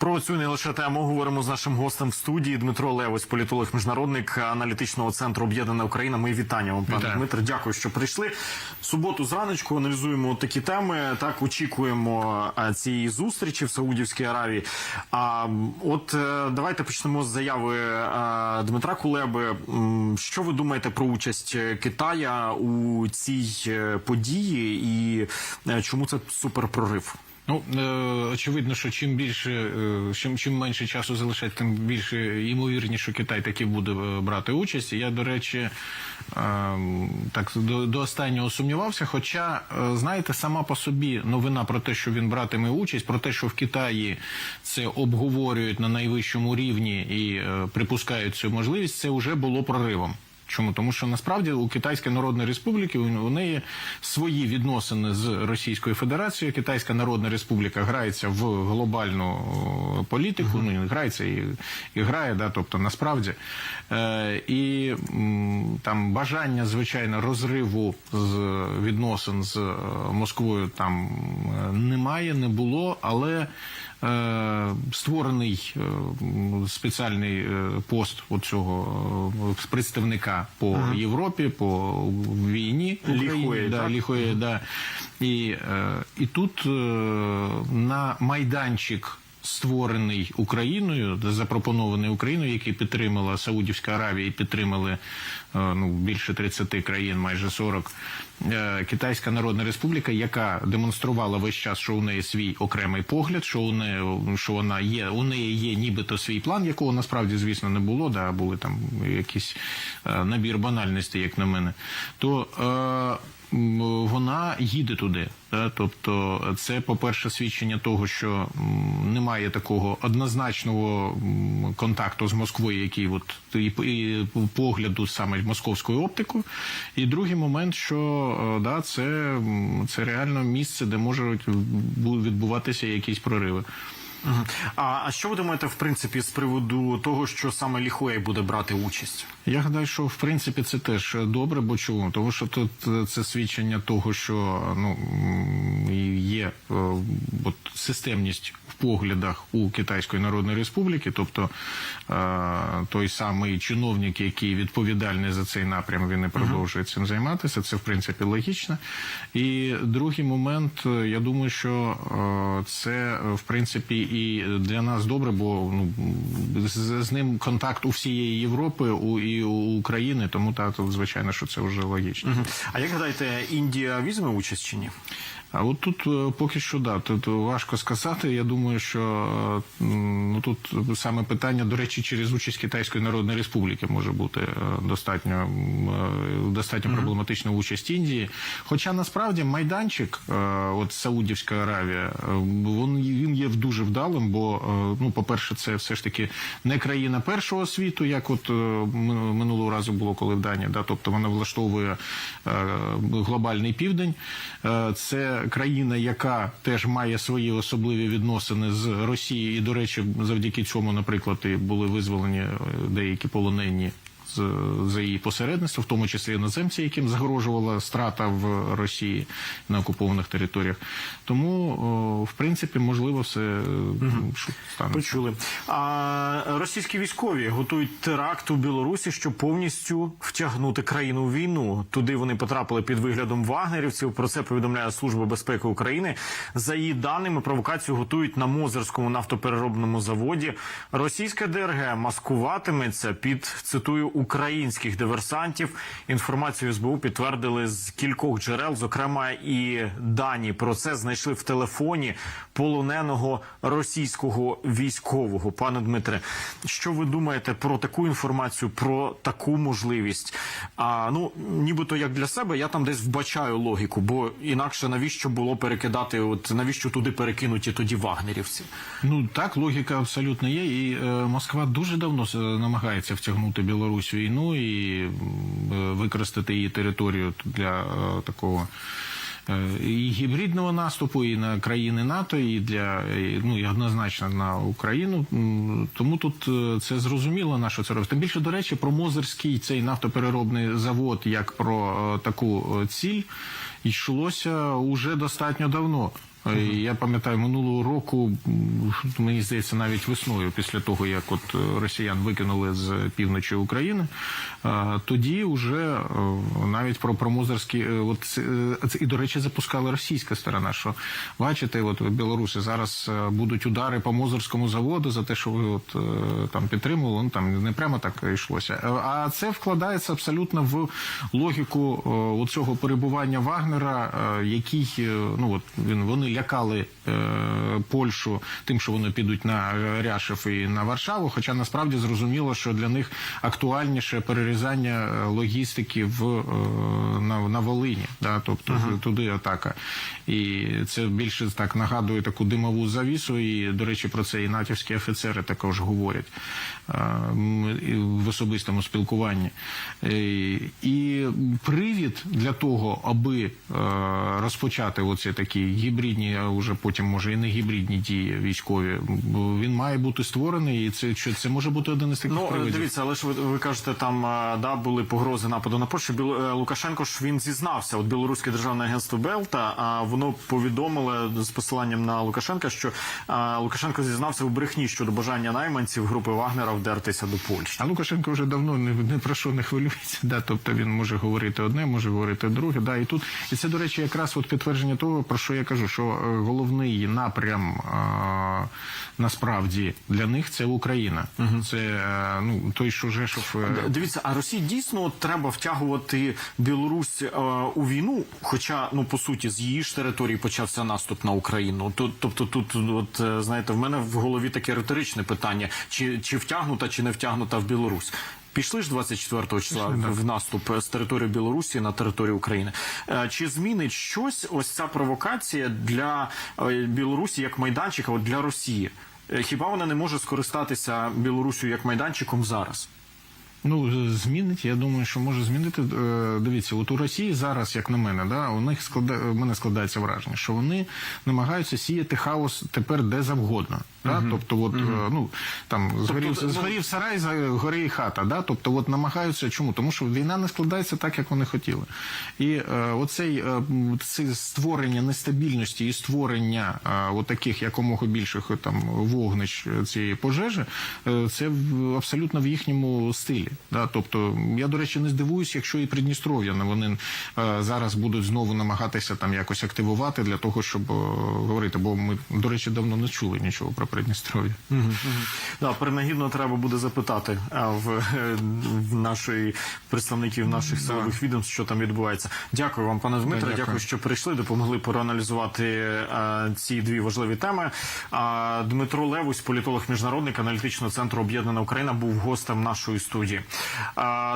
Про цю не лише тему говоримо з нашим гостем в студії Дмитро Левось, політолог, міжнародник аналітичного центру Об'єднана Україна. Ми вітання вам, пане. Дмитре. Дякую, що прийшли. Суботу зраночку аналізуємо такі теми. Так очікуємо цієї зустрічі в Саудівській Аравії. А от е, давайте почнемо з заяви е, Дмитра Кулеби. Що ви думаєте про участь е, Китая у цій е, події і е, чому це суперпрорив? Ну е, очевидно, що чим більше, е, чим чим менше часу залишать, тим більше ймовірніше, що Китай таки буде е, брати участь. Я, до речі, так до, до останнього сумнівався. Хоча, знаєте, сама по собі новина про те, що він братиме участь, про те, що в Китаї це обговорюють на найвищому рівні і припускають цю можливість, це вже було проривом. Чому? Тому що насправді у Китайської Народної Республіки у неї свої відносини з Російською Федерацією. Китайська Народна Республіка грається в глобальну о, політику. Ну не грається і, і грає, да, тобто насправді. Е, і там бажання, звичайно, розриву з відносин з е, Москвою там е, немає, не було, але. Е, створений е, спеціальний е, пост у цього представника по Європі, по війні Україні, Ліхує, да, так? Ліхує, да. І, і тут на майданчик. Створений Україною, запропонований Україною, який підтримала Саудівська Аравія і підтримали е, ну, більше 30 країн, майже 40, е, Китайська Народна Республіка, яка демонструвала весь час, що у неї свій окремий погляд, що у неї що вона є, у неї є нібито свій план, якого насправді, звісно, не було, да, були там якісь е, набір банальностей, як на мене. То вона їде туди. Тобто, це, по-перше, свідчення того, що немає такого однозначного контакту з Москвою, який от і, і погляду саме московською оптикою. І другий момент, що е, да, це, це реально місце, де можуть відбуватися якісь прориви. А, а що ви думаєте, в принципі, з приводу того, що саме Ліхуей буде брати участь? Я гадаю, що в принципі це теж добре, бо чому? Тому що тут е, це свідчення того, що ну є е, от, системність в поглядах у Китайської Народної Республіки, тобто е, той самий чиновник, який відповідальний за цей напрям, він і продовжує цим займатися. Це в принципі логічно. І другий момент, я думаю, що це в принципі і для нас добре, бо ну з, з ним контакт у всієї Європи у і у України, тому та то звичайно, що це вже логічно. Угу. А як гадаєте, Індія візьме участь чи ні? А от тут е, поки що да, тут важко сказати. Я думаю, що е, ну тут саме питання, до речі, через участь Китайської Народної Республіки може бути е, достатньо достатньо проблематична участь Індії. Хоча насправді майданчик, от Саудівська Аравія, він, він є дуже вдалим, бо ну, по-перше, це все ж таки не країна першого світу, як от минулого разу було, коли в Данії, да, тобто вона влаштовує глобальний південь. Це країна, яка теж має свої особливі відносини з Росією, і, до речі, завдяки цьому, наприклад, і були визволені е, деякі полонені. З- За її посередництво, в тому числі іноземці, яким загрожувала страта в Росії на окупованих територіях. Тому, о, в принципі, можливо, все е, стане. Почули. А російські військові готують теракт у Білорусі, щоб повністю втягнути країну у війну. Туди вони потрапили під виглядом вагнерівців. Про це повідомляє Служба безпеки України. За її даними, провокацію готують на Мозерському нафтопереробному заводі. Російська ДРГ маскуватиметься під цитую українських диверсантів. Інформацію СБУ підтвердили з кількох джерел, зокрема і дані про це знайшли в телефоні полоненого російського військового. Пане Дмитре, що ви думаєте про таку інформацію, про таку можливість? А ну нібито як для себе, я там десь вбачаю логіку, бо інакше навіщо було перекидати? От навіщо туди перекинуті тоді вагнерівці? Ну так, логіка абсолютно є. І е, Москва дуже давно намагається втягнути Білорусь в війну і е, використати її територію для е, такого. е, І гібридного наступу, і на країни НАТО, і для ну і однозначно на Україну. Тому тут це зрозуміло, на що це робить. Тим більше, до речі, про Мозерський цей нафтопереробний завод, як про таку ціль, йшлося уже достатньо давно. І Я пам'ятаю минулого року, мені здається, навіть весною, після того як от е, росіян викинули з півночі України, е, тоді вже е, навіть про промозерські, е, от е, і до речі, запускала російська сторона. Що бачите, от в Білорусі зараз е, будуть удари по Мозерському заводу за те, що ви от е, там підтримували. Ну там не прямо так йшлося. Е, А це вкладається абсолютно в логіку е, цього перебування Вагнера, е, який е, ну от він вони лякали е, Польщу тим, що вони підуть на Ряшев і на Варшаву. Хоча насправді зрозуміло, що для них актуальніше перерізання е, логістики в е, на, на Волині, да, тобто туди атака. І це більше так нагадує таку димову завісу. І до речі, про це і натівські офіцери також говорять е, особистому спілкуванні. Е, І привід для того, аби е, розпочати оці такі гібридні, а вже потім може і не гібридні дії військові, він має бути створений, і це що це може бути один із таких Ну, е, дивіться, але ж ви, ви кажете, там е, да, були погрози нападу на Польщу. Біл, Лукашенко ж він зізнався. От білоруське державне агентство Белта, а воно повідомило з посиланням на Лукашенка, що е, Лукашенко зізнався у брехні щодо бажання найманців групи Вагнера вдертися до Польщі. А Лукашенко вже давно не, не про що не хвилюється. Да, тобто він може говорити одне, може говорити друге. Да, і тут і це, до речі, якраз от підтвердження того, про що я кажу, що е, головний напрям е, насправді для них це Україна. Це е, ну той, що Жешов. Дивіться, а Росії дійсно треба втягувати Білорусь е, у війну, хоча ну по суті з її ж території почався наступ на Україну. Тут, тобто, тут, от знаєте, в мене в голові таке риторичне питання: чи, чи втягнута, чи не втягнута в Білорусь. Пішли ж 24 числа в, в наступ з території Білорусі на територію України. Е, Чи змінить щось ось ця провокація для е, Білорусі як майданчика, от для Росії? Е, Хіба вона не може скористатися Білорусію як майданчиком зараз? Ну, змінить, я думаю, що може змінити. Е, Дивіться, от у Росії зараз, як на мене, да, у них склада... у мене складається враження, що вони намагаються сіяти хаос тепер де завгодно. Да? Тобто, от, е, ну, там, згорів, ну- згорів сарай, згоріє хата. Да? Тобто, от намагаються чому? Тому що війна не складається так, як вони хотіли. І е, оцей е, це створення нестабільності і створення е, от таких якомога більших е, там вогнищ цієї пожежі, е, це в- абсолютно в їхньому стилі. Да? Тобто, я, до речі, не здивуюсь, якщо і Придністров'я вони е, зараз будуть знову намагатися там якось активувати для того, щоб е, говорити. Бо ми, до речі, давно не чули нічого про Придністров'я. Да, принагідно треба буде запитати а, в, е, в нашої представників наших силових відомств, що там відбувається. Дякую вам, пане Дмитре. дякую. Дякую, що прийшли, допомогли проаналізувати е, ці дві важливі теми. А, Дмитро Левусь, політолог, міжнародник аналітичного центру Об'єднана Україна, був гостем нашої студії. А,